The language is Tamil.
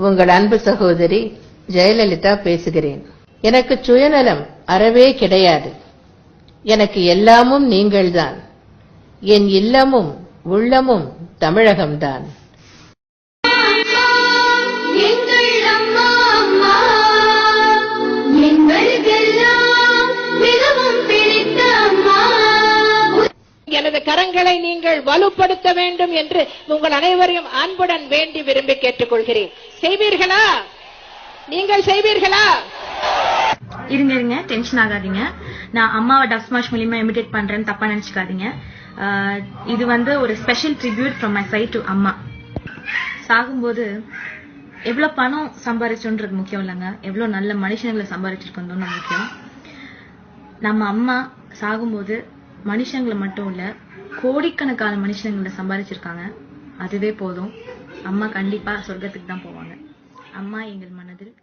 உங்கள் அன்பு சகோதரி ஜெயலலிதா பேசுகிறேன். எனக்கு சுயநலம் அறவே கிடையாது. எனக்கு எல்லாமும் நீங்கள்தான். என் இல்லமும் உள்ளமும் தமிழகம்தான். கரங்களை நீங்கள் வலுப்படுத்த வேண்டும் என்று உங்கள் அனைவரையும் அன்புடன் வேண்டி விரும்பி கேட்டுக்கொள்கிறேன். செய்வீர்களா? நீங்கள் செய்வீர்களா? இருங்க இருங்க டென்ஷன் ஆகாதீங்க. நான் அம்மாவை டப் ஸ்மாஷ் மூலியமா இமிடேட் பண்றேன்னு தப்பா நினைச்சுக்காதீங்க. இது வந்து ஒரு special tribute from my side to அம்மா. சாகும்போது எவ்வளவு பணம் சம்பாரிச்சோன்றது முக்கியம் இல்லைங்க. எவ்வளவு நல்ல மனுஷங்களை சம்பாரிச்சிருக்கோம் முக்கியம். நம்ம அம்மா சாகும்போது மனுஷங்களை மட்டும் இல்ல கோடிக்கணக்கான மனுஷங்களை சம்பாதிச்சிருக்காங்க. அதுவே போதும். அம்மா கண்டிப்பா சொர்க்கத்துக்கு தான் போவாங்க. அம்மா எங்கள் மனதில்